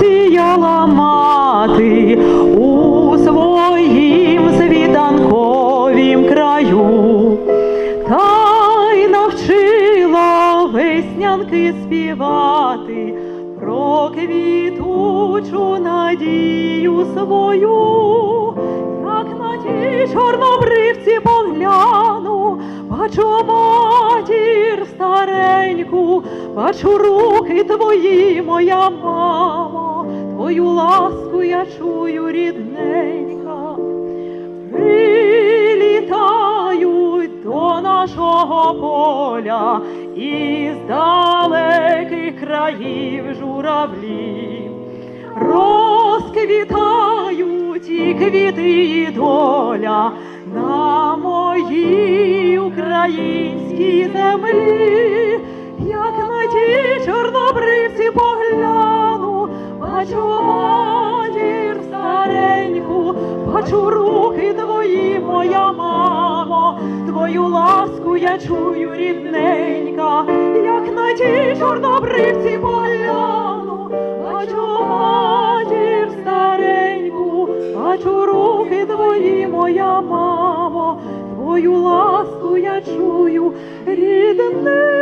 Сіяла мати у своїм світанковім краю, та й навчила веснянки співати про квітучу надію свою, як на ті чорнобривці погляну, бачу матір стареньку, бачу руки твої, моя мамо, твою ласку я чую рідненька. Прилітають до нашого поля із далеких країв журавлі. Розквітають і квіти і доля на моїй українській землі, як на ті чорнобривці погляну, бачу руки твої, моя мамо, твою ласку я чую рідненька, як на ті чорнобривці погляну, бачу матір стареньку, бачу руки твої, моя мамо, твою ласку я чую рідненька.